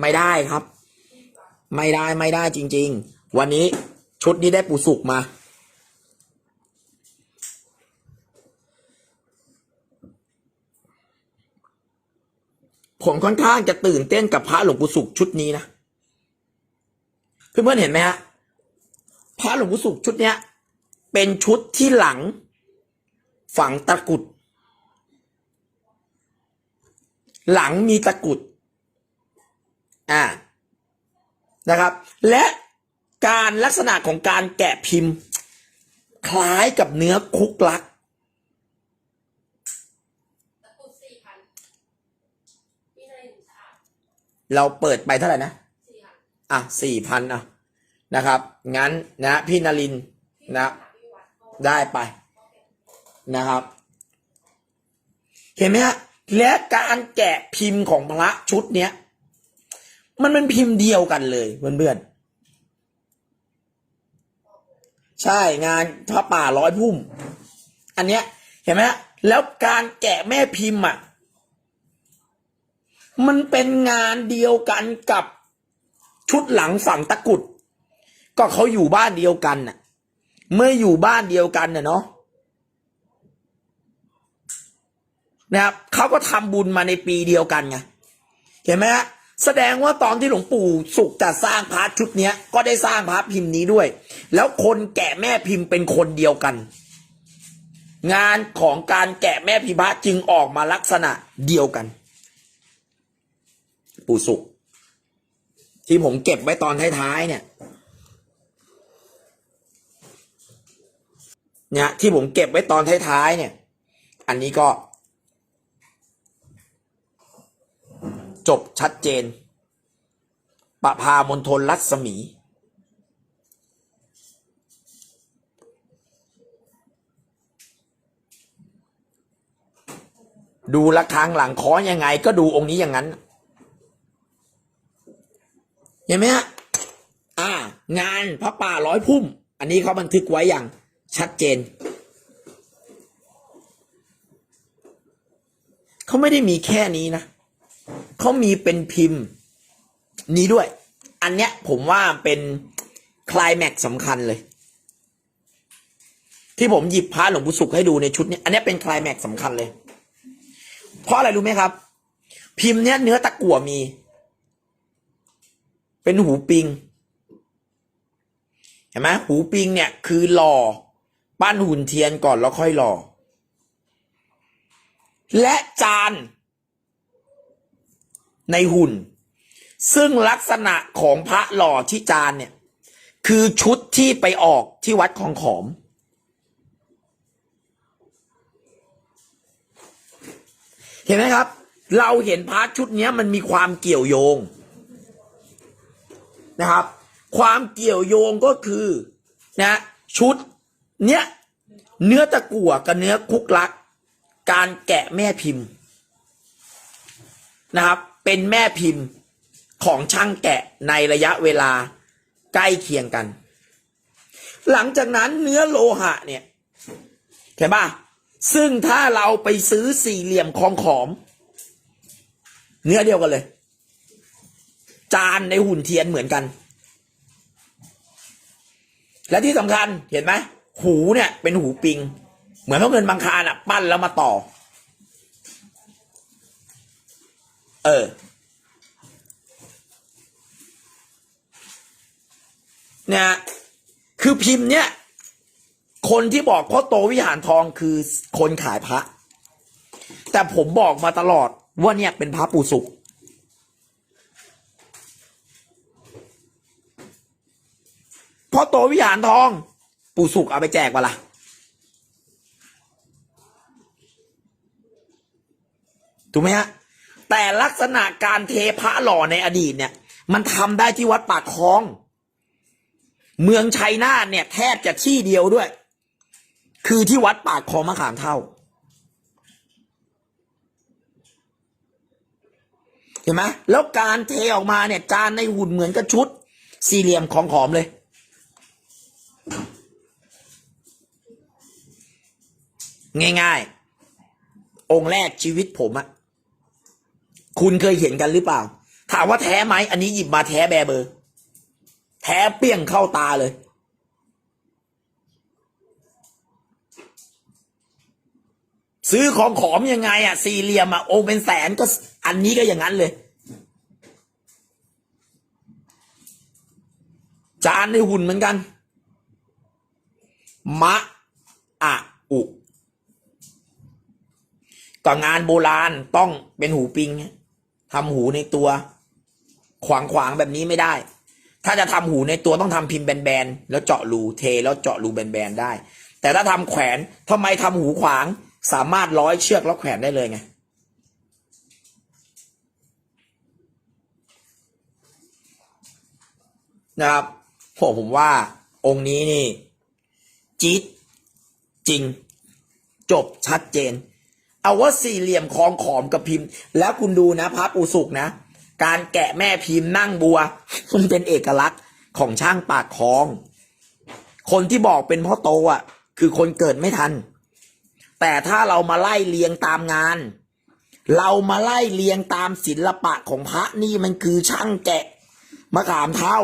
ไม่ได้ครับ ไม่ได้ไม่ได้จริง ๆ วันนี้ชุดนี้ได้ปูสุกมา ผมค่อนข้างจะตื่นเต้นกับพระหลวงปู่สุขชุดนี้นะเพื่อนๆเห็นไหมฮะพระหลวงปู่สุขชุดเนี้ย เป็นชุดที่หลัง ฝังตะกุด หลังมีตะกุด อ่านะครับ และการลักษณะของการแกะพิมพ์ คล้ายกับเนื้อคุกลัก เราเปิดไปเท่าไหร่นะอะสี่พันอะนะครับ งั้นนะพี่นรินนะได้ไปนะครับ เห็นไหมฮะและการแกะพิมพ์ของพระชุดเนี้ย มันเป็นพิมพ์เดียวกันเลยเพื่อนๆใช่งานพระป่าร้อยพุ่ม อันเนี้ย เห็นไหมแล้วการแกะแม่พิมพ์อะ มันเป็นงานเดียวกันกับชุดหลังฝั่งตะกุด ก็เขาอยู่บ้านเดียวกันน่ะ เมื่ออยู่บ้านเดียวกันน่ะเนาะนะครับเขาก็ทำบุญมาในปีเดียวกันไงเห็นไหมฮะ แสดงว่าตอนที่หลวงปู่สุขจะสร้างพระชุดเนี้ย ก็ได้สร้างพระพิมพ์นี้ด้วย แล้วคนแกะแม่พิมพ์เป็นคนเดียวกัน งานของการแกะแม่พิมพ์พระจึงออกมาลักษณะเดียวกัน ปู่สุข ที่ผมเก็บไว้ตอนท้ายๆเนี่ยเนี่ยที่ผมเก็บไว้ตอนท้ายๆเนี่ย อันนี้ก็ จบชัดเจน ประพามณฑลรัศมี ดูละครังหลังคอยังไง ก็ดูองค์นี้อย่างนั้น เห็นไหมฮะอ่า งานพระป่าร้อยพุ่ม อันนี้เขาบันทึกไว้อย่างชัดเจนเขาไม่ได้มีแค่นี้นะ เขามีเป็นพิมพ์นี้ด้วย อันเนี้ยผมว่าเป็นคลายแม็กสำคัญเลย ที่ผมหยิบพระหลวงปู่สุขให้ดูในชุดนี้ อันเนี้ยเป็นคลายแม็กสำคัญเลย เพราะอะไรรู้ไหมครับ พิมพ์เนี้ยเนื้อตะกั่วมี เป็นหูปิงเห็นไหมหูปิงเนี่ยคือหล่อปั้นหุ่นเทียนก่อนแล้วค่อยหล่อและจาน ในหุ่น ซึ่งลักษณะของพระหล่อที่จานเนี่ย คือชุดที่ไปออกที่วัดคลองขอม เห็นไหมครับ เราเห็นพระชุดนี้มันมีความเกี่ยวโยงนะครับ ความเกี่ยวโยงก็คือนะชุดเนี้ยเนื้อตะกั่วกับเนื้อคุกลัก การแกะแม่พิมพ์นะครับ เป็นแม่พิมพ์ของช่างแกะในระยะเวลาใกล้เคียงกัน หลังจากนั้นเนื้อโลหะเนี่ยเห็นปะซึ่งถ้าเราไปซื้อสี่เหลี่ยมคองขอม เนื้อเดียวกันเลย จานในหุ่นเทียนเหมือนกัน และที่สำคัญเห็นไหมหูเนี่ยเป็นหูปิง เหมือนพระเงินบางคารอะปั้นแล้วมาต่อ เออ เนี่ย คือพิมพ์เนี่ย คนที่บอกพ่อโตวิหารทองคือคนขายพระ แต่ผมบอกมาตลอดว่าเนี่ยเป็นพระปู่สุขพอโตวิหารทอง ปู่สุกเอาไปแจกมาละถูกไหมฮะ แต่ลักษณะการเทพระหล่อในอดีตเนี่ย มันทำได้ที่วัดปากคลอง เมืองชัยนาทเนี่ย แทบจะที่เดียวด้วย คือที่วัดปากคลองมะขามเท่าเห็นไหมแล้วการเทออกมาเนี่ยจานในหุ่นเหมือนกับชุด สี่เหลี่ยมของขอมเลย ง่ายๆ องค์แรกชีวิตผมอะ คุณเคยเห็นกันหรือเปล่า ถามว่าแท้ไหมอันนี้หยิบมาแท้แบเบอร์ แท้เปี้ยงเข้าตาเลย ซื้อของขอมยังไงอะสี่เหลี่ยมอะโอเป็นแสนก็อันนี้ก็อย่างนั้นเลย จานในหุ่นเหมือนกัน มะอะอุก็งานโบราณต้องเป็นหูปิง ทำหูในตัว ขวางขวางๆแบบนี้ไม่ได้ ถ้าจะทำหูในตัวต้องทำพิมพ์แบนๆแล้วเจาะรูเทแล้วเจาะรูแบนๆได้ แต่ถ้าทำแขวนทำไมทำหูขวางสามารถร้อยเชือกแล้วแขวนได้เลยไงนะครับผมผมว่าองค์นี้นี่จี๊ดจริง จบชัดเจน เอาว่าสี่เหลี่ยมคลองขอมกับพิมพ์ แล้วคุณดูนะพระปูสุกนะ การแกะแม่พิมพ์นั่งบัว มันเป็นเอกลักษณ์ของช่างปากคลอง คนที่บอกเป็นพ่อโตอะ คือคนเกิดไม่ทัน แต่ถ้าเรามาไล่เรียงตามงาน เรามาไล่เรียงตามศิลปะของพระนี่มันคือช่างแกะมะขามเท่า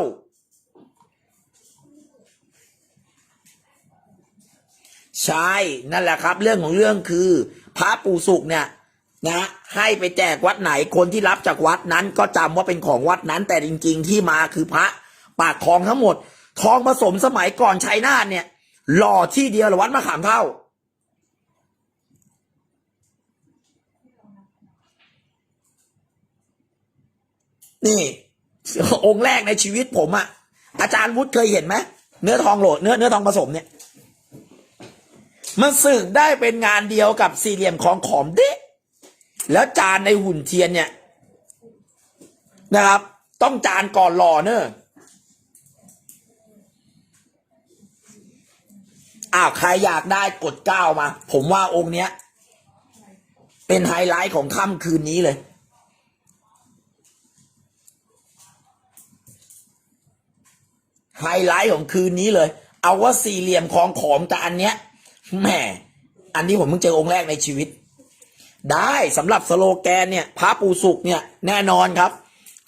ใช่ นั่นแหละครับ เรื่องของเรื่องคือ พระปู่สุกเนี่ยนะให้ไปแจกวัดไหนคนที่รับจากวัดนั้นก็จำว่าเป็นของวัดนั้น แต่จริง ๆ ที่มาคือพระปากทองทั้งหมด ทองผสมสมัยก่อนชัยนาทเนี่ย หล่อที่เดียวหรือวัดมะขามเท่า นี่ องค์แรกในชีวิตผมอะอาจารย์วุฒิเคยเห็นไหมเนื้อทองโหลดเนื้อเนื้อทองผสมเนี่ย มันสึกได้เป็นงานเดียวกับสี่เหลี่ยมของขอมเด็แล้วจานในหุ่นเทียนเนี่ย นะครับ ต้องจานก่อนหล่อเนอะอ้าวใครอยากได้กดเก้ามา ผมว่าองค์เนี้ย เป็นไฮไลท์ของค่ำคืนนี้เลย ไฮไลท์ของคืนนี้เลย เอาว่าสี่เหลี่ยมของขอมกับอันเนี้ย แหมอันนี้ผมเพิ่งเจอองค์แรกในชีวิต ได้สำหรับสโลแกนเนี่ยพระปูสุกเนี่ยแน่นอนครับ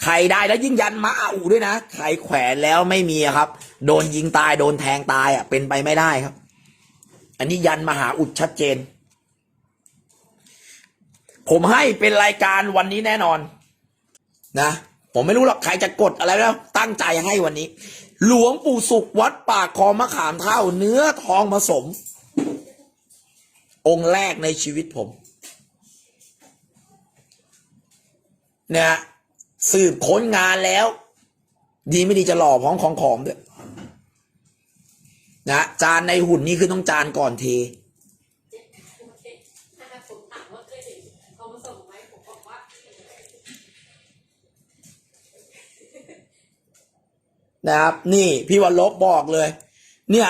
ใครได้แล้วยิ่งยันมาอาอูด้วยนะใครแขวนแล้วไม่มีครับ โดนยิงตายโดนแทงตายอะ เป็นไปไม่ได้ครับ อันนี้ยันมหาอุดชัดเจน ผมให้เป็นรายการวันนี้แน่นอน นะ ผมไม่รู้หรอกใครจะกดอะไรแล้ว ตั้งใจให้วันนี้ หลวงปู่สุขวัดปากคอมะขามเท่าเนื้อทองผสม องค์แรกในชีวิตผมนะฮะสืบค้นงานแล้ว ดีไม่ดีจะหล่อพร้อมของขอมด้วยนะจานในหุ่นนี่คือต้องจานก่อนเทนเขามาส่งไหมผมบอกว่านะครับ นี่พี่วันลบบอกเลย เนี่ย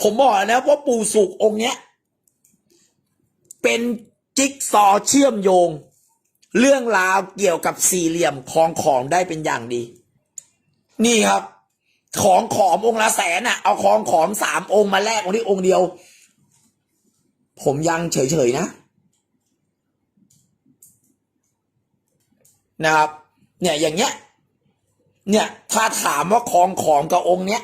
ผมบอกแล้วนะว่าปู่สุของค์เนี้ย เป็นจิ๊กซอเชื่อมโยง เรื่องราวเกี่ยวกับสี่เหลี่ยมคองของได้เป็นอย่างดี นี่ครับ ของขอมองค์ละแสนน่ะเอาของขอมสามองค์มาแลกองค์นี้องค์เดียว ผมยังเฉยๆนะ นะครับ เนี่ยอย่างเงี้ย เนี่ย ถ้าถามว่าคองขอมกับองค์เนี้ย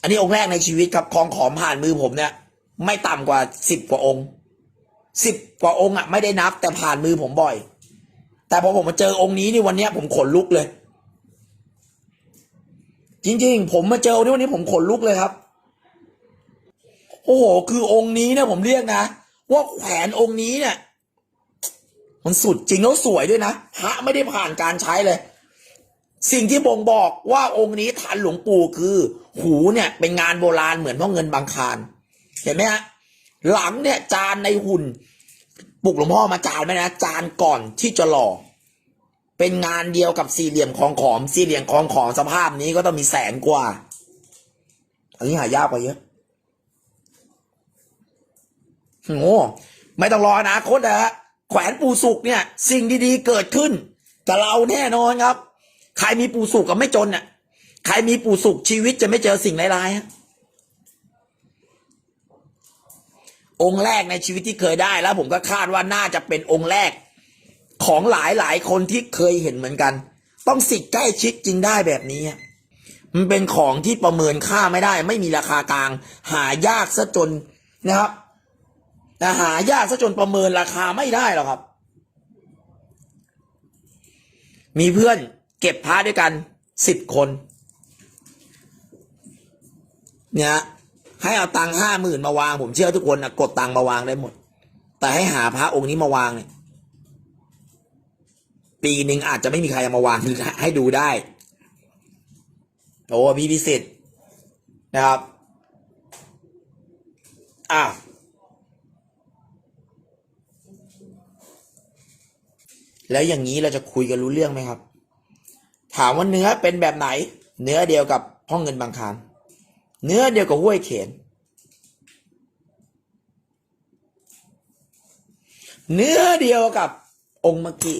อันนี้องค์แรกในชีวิตครับคลองขอมผ่านมือผมเนี่ย ไม่ต่ำกว่าสิบกว่าองค์สิบกว่าองค์อะไม่ได้นับแต่ผ่านมือผมบ่อย แต่พอผมมาเจอองค์นี้นี่วันเนี้ยผมขนลุกเลย จริงๆ ผมมาเจอองค์นี้วันนี้ผมขนลุกเลยครับ โอ้โหคือองค์นี้เนี่ยผมเรียกนะว่าแขวนองค์นี้เนี่ย มันสุดจริงแล้วสวยด้วยนะพระไม่ได้ผ่านการใช้เลย สิ่งที่บ่งบอกว่าองค์นี้ทันหลวงปู่คือ หูเนี่ยเป็นงานโบราณเหมือนพ่อเงินบางคารเห็นไหมฮะหลังเนี่ยจานในหุ่นปลุกหลวงพ่อมาจานไหมนะจานก่อนที่จะหล่อเป็นงานเดียวกับสี่เหลี่ยมคลองขอมสี่เหลี่ยมคลองขอมสภาพนี้ก็ต้องมีแสนกว่า อันนี้หายากกว่าเยอะโง่ไม่ต้องรออนะคตนะฮะแขวนปูสุกเนี่ย สิ่งดีๆเกิดขึ้นกับเราแน่นอนครับ ใครมีปู่สุกกับไม่จนน่ะ ใครมีปู่สุกชีวิตจะไม่เจอสิ่งร้ายๆองค์แรกในชีวิตที่เคยได้แล้ว ผมก็คาดว่าน่าจะเป็นองค์แรก ของหลายหลายคนที่เคยเห็นเหมือนกัน ต้องสิทธิ์ใกล้ชิดจริงได้แบบนี้มันเป็นของที่ประเมินค่าไม่ได้ ไม่มีราคากลาง หายากซะจนนะครับแต่หายากซะจนประเมินราคาไม่ได้หรอกครับ มีเพื่อน เก็บพระด้วยกันสิบคน เนี่ย ให้เอาตังค์ห้าหมื่นมาวาง ผมเชื่อทุกคนนะกดตังค์มาวางได้หมด แต่ให้หาพระองค์นี้มาวางเนี่ยปีหนึ่งอาจจะไม่มีใครมาวางให้ดูได้โอ้พี่พิสิทธิ์นะครับอะแล้วอย่างนี้เราจะคุยกันรู้เรื่องไหมครับ ถามว่าเนื้อเป็นแบบไหน เนื้อเดียวกับห้องเงินบางคารเนื้อเดียวกับห้วยเขนเนื้อเดียวกับองค์มกิ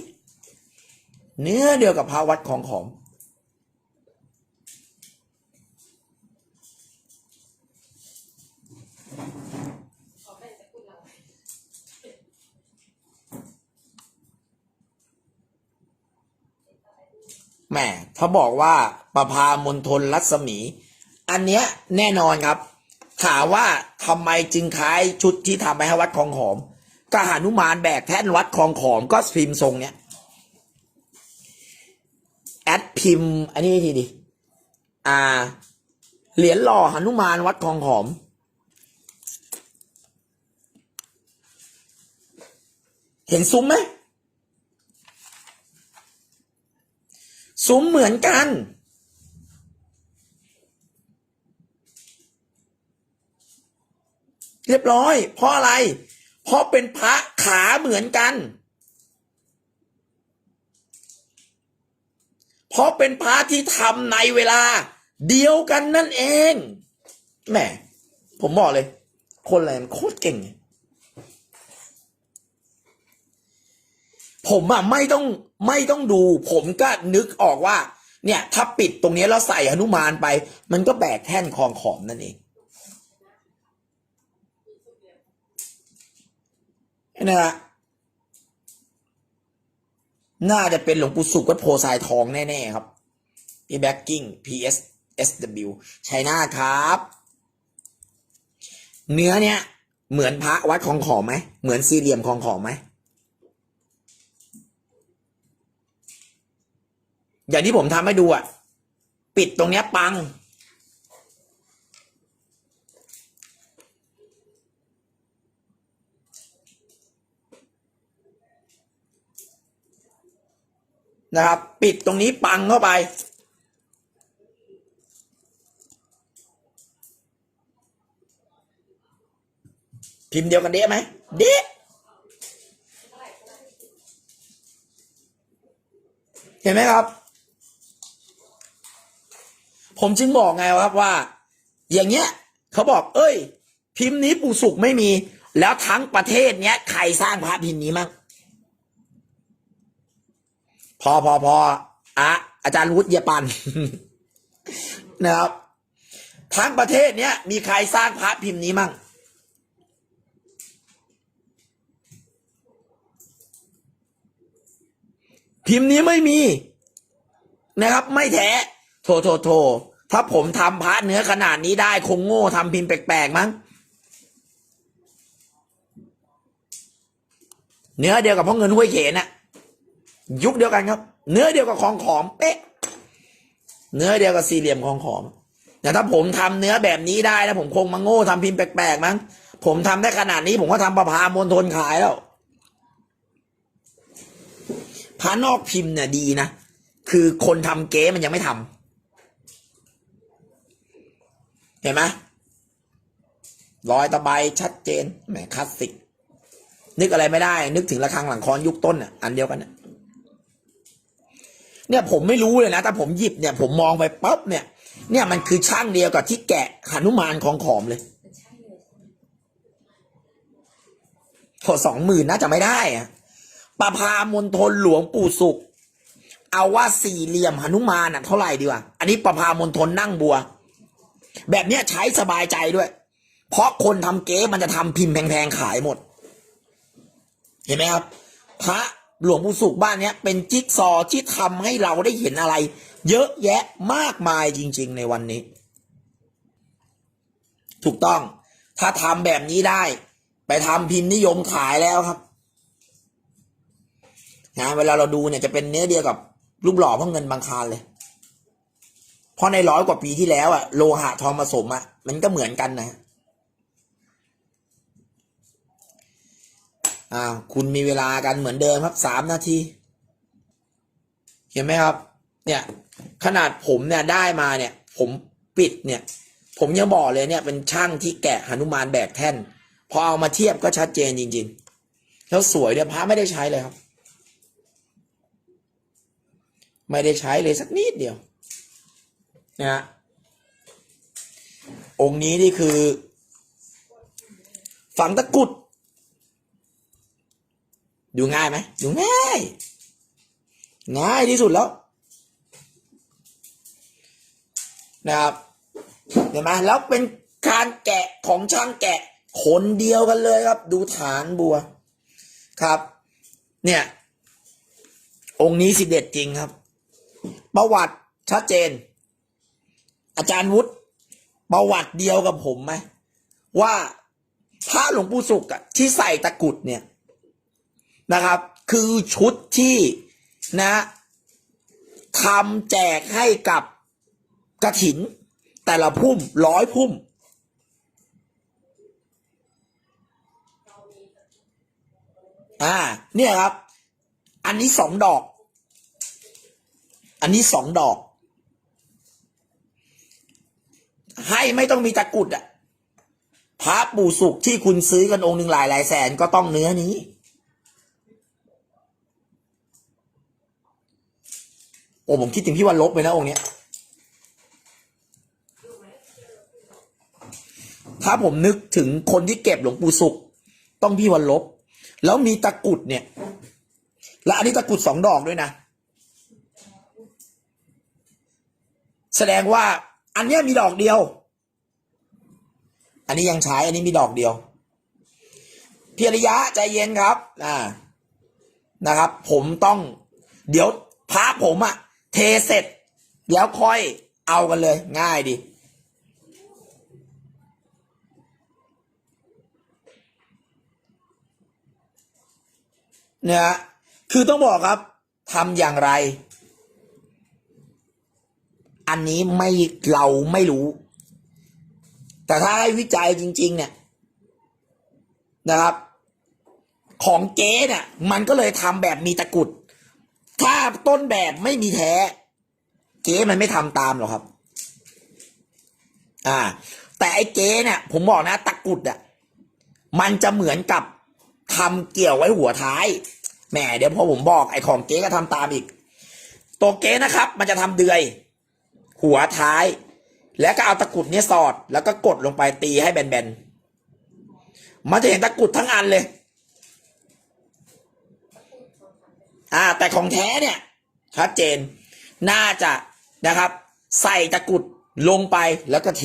เนื้อเดียวกับพระวัดของขอม ขอแบ่งจากคุณเรา แหมถ้าบอกว่าประพามณฑลรัศมี อันเนี้ยแน่นอนครับ ถามว่าทำไมจึงคล้ายชุดที่ทำไปให้วัดคลองหอมกหานุมานแบกแท่นวัดคลองหอมก็พิมพ์ทรงเนี้ยแอดพิมพ์ อันนี้ทีดิอ่า เหรียญหล่อหนุมานวัดคลองหอม เห็นซุ้มไหม ซุ้มเหมือนกัน เรียบร้อย เพราะอะไร เพราะเป็นพระขาเหมือนกัน เพราะเป็นพระที่ทำในเวลา เดียวกันนั่นเอง แหม ผมบอกเลย คนอะไรมันโคตรเก่ง ผมอะไม่ต้องไม่ต้องดู ผมก็นึกออกว่า เนี่ย ถ้าปิดตรงนี้แล้วใส่หนุมานไป มันก็แบกแท่นคลองขอมนั่นเองนะฮะน่าจะเป็นหลวงปู่สุขวัดโพธิ์ทรายทองแน่ ๆ ครับพี่แบ็กกิ้ง PS SW ชัยนาครับ เนื้อเนี่ย เหมือนพระวัดคลองขอมไหม เหมือนสี่เหลี่ยมคลองขอมไหม อย่างที่ผมทำให้ดูอะปิดตรงเนี้ยปัง นะครับ ปิดตรงนี้ปังเข้าไป พิมพ์เดียวกันเดะไหมเดะเห็นไหมครับ ผมจึงบอกไงครับว่า อย่างเงี้ยเขาบอก เอ้ย พิมพ์นี้ปู่สุกไม่มี แล้วทั้งประเทศเนี้ยใครสร้างพระพิมพ์นี้มั่งพอพอพออะอาจารย์วุฒิเยปันนะครับทั้งประเทศเนี้ยมีใครสร้างพระพิมพ์นี้มั่งพิมพ์นี้ไม่มีนะครับ ไม่แท้ โทโทโท ถ้าผมทำพระเนื้อขนาดนี้ได้คงโง่ทำพิมพ์แปลกๆมั้ง เนื้อเดียวกับพ่อเงินห้วยเขนน่ะยุคเดียวกันครับ เนื้อเดียวกับของขอมเป๊ะ เนื้อเดียวกับสี่เหลี่ยมของขอมแต่ถ้าผมทำเนื้อแบบนี้ได้นะผมคงมาโง่ทำพิมพ์แปลกๆมั้ง ผมทำได้ขนาดนี้ ผมก็ทำประพามณฑลขายแล้วพระนอกพิมพ์เนี่ยดีนะ คือคนทำเก๊มันยังไม่ทำเห็นไหมรอยตะไบชัดเจนแหมคลาสสิก นึกอะไรไม่ได้ นึกถึงระฆังหลังคอนยุคต้นอะอันเดียวกันน่ะเนี่ยผมไม่รู้เลยนะแต่ผมหยิบเนี่ย ผมมองไปปั๊บเนี่ย เนี่ยมันคือช่างเดียวกับที่แกะหนุมานของขอมเลยมันใช่เลยพอสองหมื่นน่าจะไม่ได้อะประพามณฑลหลวงปู่สุข เอาว่าสี่เหลี่ยมหนุมานอะเท่าไหร่ดีวะอันนี้ประพามณฑลนั่งบัว แบบเนี้ยใช้สบายใจด้วย เพราะคนทำเก๊มันจะทำพิมพ์แพงๆขายหมด เห็นไหมครับ พระหลวงปู่สุขบ้านเนี้ย เป็นจิ๊กซอว์ที่ทำให้เราได้เห็นอะไร เยอะแยะมากมายจริง ๆ ในวันนี้ ถูกต้อง ถ้าทำแบบนี้ได้ ไปทำพิมพ์นิยมขายแล้วครับนะเวลาเราดูเนี่ยจะเป็นเนื้อเดียวกับรูปหล่อพระเงินบางคารเลย เพราะในร้อยกว่าปีที่แล้วอะโลหะทองผสมอะมันก็เหมือนกันนะอ่าคุณมีเวลากันเหมือนเดิมครับสามนาที เห็นไหมครับ เนี่ยขนาดผมเนี่ยได้มาเนี่ย ผมปิดเนี่ย ผมยังบอกเลยเนี่ยเป็นช่างที่แกะหนุมานแบกแท่น พอเอามาเทียบก็ชัดเจนจริง ๆ แล้วสวยเนี่ยพระไม่ได้ใช้เลยครับ ไม่ได้ใช้เลยสักนิดเดียว นะฮะองค์นี้นี่คือ ฝังตะกุด ดูง่ายไหมดูง่าย ง่ายที่สุดแล้ว นะครับเห็นไหมแล้วเป็นการแกะของช่างแกะคนเดียวกันเลยครับ ดูฐานบัว ครับ เนี่ย องค์นี้สิเด็ดจริงครับ ประวัติชัดเจน อาจารย์วุฒิประวัติเดียวกับผมไหมว่าพระหลวงปู่สุขอะที่ใส่ตะกรุดเนี่ยนะครับ คือชุดที่นะทำแจกให้กับกระถิน แต่ละพุ่มร้อยพุ่ม อ่า เนี่ยครับ อันนี้สองดอก อันนี้สองดอก ให้ไม่ต้องมีตะกุดอะพระปู่สุกที่คุณซื้อกันองค์หนึ่งหลายหลายแสนก็ต้องเนื้อนี้ โอ้ผมคิดถึงพี่วันลบไปนะองค์เนี้ยถ้าผมนึกถึงคนที่เก็บหลวงปู่สุกต้องพี่วันลบ แล้วมีตะกุดเนี่ย และอันนี้ตะกุดสองดอกด้วยนะ แสดงว่า อันเนี้ยมีดอกเดียว อันนี้ยังใช้ อันนี้มีดอกเดียวพี่อริยะใจเย็นครับอ่านะครับ ผมต้อง เดี๋ยวพระผมอะเทเสร็จแล้วค่อยเอากันเลย ง่ายดีเนี่ยคือต้องบอกครับทำอย่างไร อันนี้ไม่เราไม่รู้ แต่ถ้าให้วิจัยจริง ๆ เนี่ยนะครับ ของเก๊เนี่ยมันก็เลยทำแบบมีตะกุด ถ้าต้นแบบไม่มีแท้เก๊มันไม่ทำตามหรอกครับ อ่า แต่ไอ้เก๊เนี่ย ผมบอกนะตะกุดอะมันจะเหมือนกับทำเกี่ยวไว้หัวท้ายแหมเดี๋ยวพอผมบอกไอ้ของเก๊ก็ทำตามอีกตัวเก๊นะครับ มันจะทำเดือย หัวท้าย แล้วก็เอาตะกุดเนี้ยสอด แล้วก็กดลงไปตีให้แบนๆ มันจะเห็นตะกุดทั้งอันเลย อ่า แต่ของแท้เนี่ยชัดเจน น่าจะนะครับ ใส่ตะกุดลงไปแล้วก็เท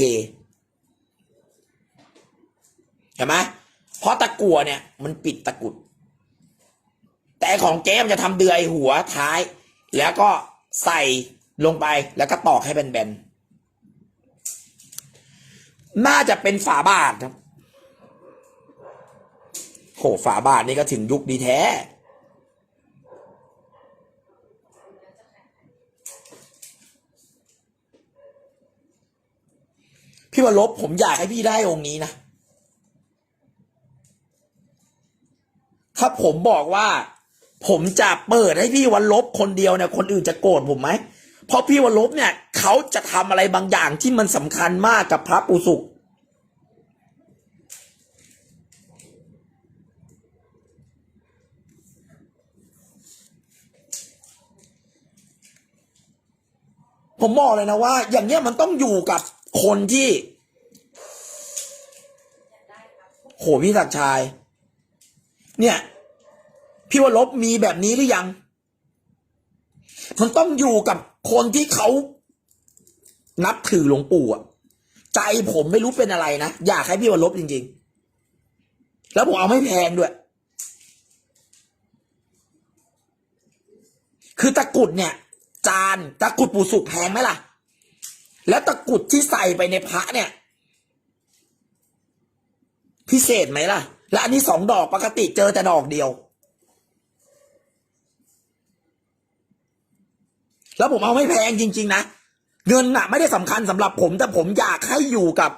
เห็นไหมเพราะตะกั่วเนี่ยมันปิดตะกุด แต่ของเจ๊มันจะทำเดือยหัวท้าย แล้วก็ใส่ ลงไปแล้วก็ตอกให้แบนๆ น่าจะเป็นฝาบาทครับโหฝาบาทนี่ก็ถึงยุคดีแท้ พี่วรลบผมอยากให้พี่ได้องค์นี้นะ ถ้าผมบอกว่า ผมจะเปิดให้พี่วันลบคนเดียวเนี่ยคนอื่นจะโกรธผมไหม เพราะพี่วันลบเนี่ยเขาจะทำอะไรบางอย่างที่มันสำคัญมากกับพระปูสุกผมบอกเลยนะว่า อย่างเนี้ยมันต้องอยู่กับคนที่ โหพี่ศักดิ์ชาย เนี่ย พี่วรลบมีแบบนี้หรือยัง มันต้องอยู่กับคนที่เขานับถือหลวงปู่อะใจผมไม่รู้เป็นอะไรนะ อยากให้พี่วรลบจริง ๆ แล้วผมเอาไม่แพงด้วย คือตะกรุดเนี่ย จานตะกรุดปูสุกแพงไหมล่ะ แล้วตะกรุดที่ใส่ไปในพระเนี่ย พิเศษไหมล่ะ และอันนี้สองดอกปกติเจอแต่ดอกเดียว แล้วผมเอาไม่แพงจริง ๆ นะ เงินน่ะ ไม่ได้สำคัญสำหรับผม แต่ผมอยากให้อยู่กับ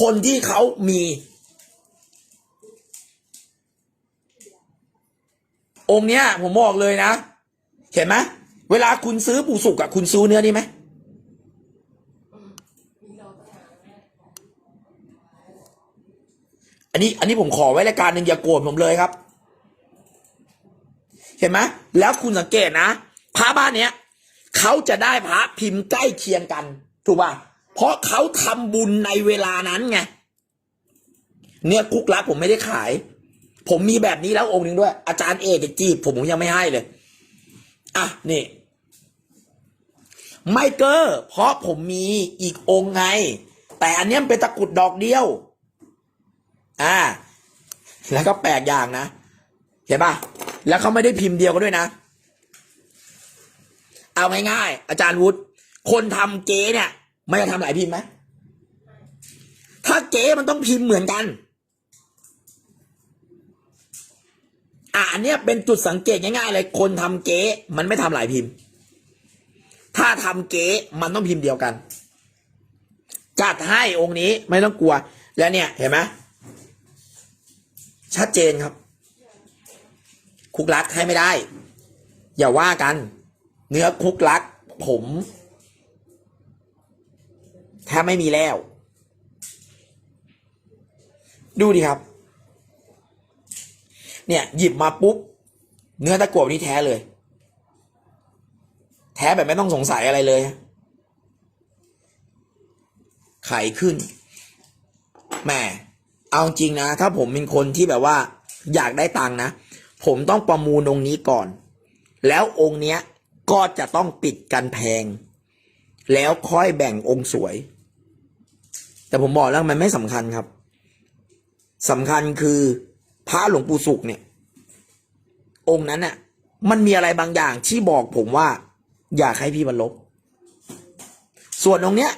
คนที่เขามี องค์เนี้ย ผมบอกเลยนะ เห็นไหมเวลาคุณซื้อปูสุกอะคุณซื้อเนื้อนี่ไหมอันานแม่อันนี้ อันนี้ผมขอไว้รายการหนึ่งอย่าโกรธผมเลยครับ เห็นไหมแล้วคุณสังเกตนะพระบ้านเนี้ย เขาจะได้พระพิมพ์ใกล้เคียงกัน ถูกป่ะเพราะเขาทำบุญในเวลานั้นไงเนี่ยคุกลักผมไม่ได้ขาย ผมมีแบบนี้แล้วองค์หนึ่งด้วย อาจารย์เอกจีบผมผมยังไม่ให้เลย อะนี่ไม่เกอร์เพราะผมมีอีกองค์ไง แต่อันเนี้ยเป็นตะกรุดดอกเดียว อ่า แล้วก็แปลกอย่างนะ เห็นป่ะแล้วเขาไม่ได้พิมพ์เดียวกันด้วยนะ เอาง่ายๆอาจารย์วุฒิคนทำเก๊เนี่ยไม่จะทำหลายพิมพ์ไหมถ้าเก๊มันต้องพิมพ์เหมือนกัน อะอันเนี้ยเป็นจุดสังเกตง่ายๆเลยคนทำเก๊มันไม่ทำหลายพิมพ์ ถ้าทำเก๊มันต้องพิมพ์เดียวกัน จัดให้องค์นี้ไม่ต้องกลัว แล้วเนี่ยเห็นไหมชัดเจนครับ คุกรักให้ไม่ได้ อย่าว่ากัน เนื้อคุกรัก ผมแทบไม่มีแล้ว ดูดิครับ เนี่ย หยิบมาปุ๊บ เนื้อตะกั่วนี่แท้เลย แท้แบบไม่ต้องสงสัยอะไรเลยไขขึ้นแหมเอาจริงนะ ถ้าผมเป็นคนที่แบบว่า อยากได้ตังนะ ผมต้องประมูลองค์นี้ก่อน แล้วองค์เนี้ย ก็จะต้องปิดกันแพง แล้วค่อยแบ่งองค์สวย แต่ผมบอกแล้วมันไม่สำคัญครับสำคัญคือพระหลวงปู่สุขเนี่ย องค์นั้นน่ะ มันมีอะไรบางอย่างที่บอกผมว่า อยากให้พี่บรรลบส่วนองค์เนี้ย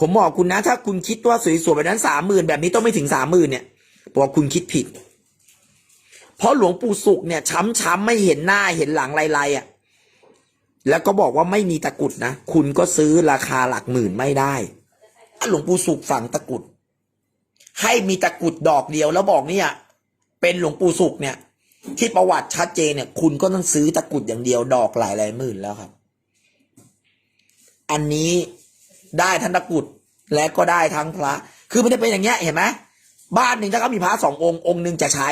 ผมบอกคุณนะ ถ้าคุณคิดว่าสวยๆแบบนั้นสามหมื่นแบบนี้ต้องไม่ถึงสามหมื่นเนี่ยบอกคุณคิดผิด เพราะหลวงปู่สุขเนี่ย ช้ำๆไม่เห็นหน้าเห็นหลังลายๆอะ แล้วก็บอกว่าไม่มีตะกุดนะ คุณก็ซื้อราคาหลักหมื่นไม่ได้หลวงปู่สุขฝังตะกุด ให้มีตะกุดดอกเดียวแล้วบอกเนี่ย เป็นหลวงปู่สุขเนี่ย ที่ประวัติชัดเจนเนี่ย คุณก็ต้องซื้อตะกุดอย่างเดียวดอกหลายหลายหมื่นแล้วครับ อันนี้ได้ทั้งตะกุดและก็ได้ทั้งพระ คือมันจะเป็นอย่างเงี้ยเห็นไหมบ้านหนึ่งถ้าเขามีพระสององค์ องค์หนึ่งจะใช้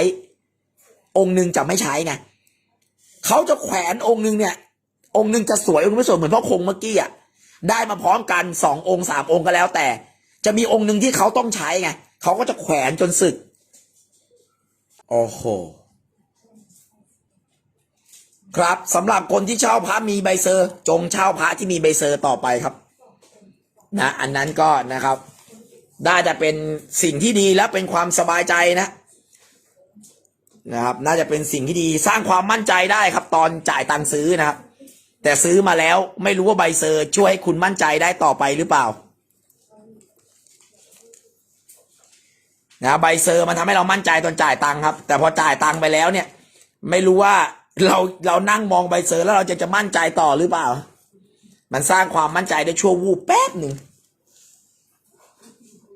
องค์หนึ่งจะไม่ใช้ไงเขาจะแขวนองค์หนึ่งเนี่ย องค์หนึ่งจะสวยองค์หนึ่งไม่สวยเหมือนพ่อคงเมื่อกี้อะได้มาพร้อมกันสององค์สามองค์ก็แล้วแต่ จะมีองค์หนึ่งที่เขาต้องใช้ไงเขาก็จะแขวนจนสึกโอ้โหครับสำหรับคนที่เช่าพระมีใบเซอร์จงเช่าพระที่มีใบเซอร์ต่อไปครับ นะอันนั้นก็นะครับ ได้แต่เป็นสิ่งที่ดีและเป็นความสบายใจนะนะครับ น่าจะเป็นสิ่งที่ดีสร้างความมั่นใจได้ครับ ตอนจ่ายตังค์ซื้อนะครับ แต่ซื้อมาแล้วไม่รู้ว่าใบเซอร์ช่วยให้คุณมั่นใจได้ต่อไปหรือเปล่านะใบเซอร์มันทำให้เรามั่นใจตอนจ่ายตังค์ครับ แต่พอจ่ายตังค์ไปแล้วเนี่ย ไม่รู้ว่าเราเรานั่งมองใบเซอร์แล้วเราจะจะมั่นใจต่อหรือเปล่า มันสร้างความมั่นใจได้ชั่ววูบแป๊บหนึ่ง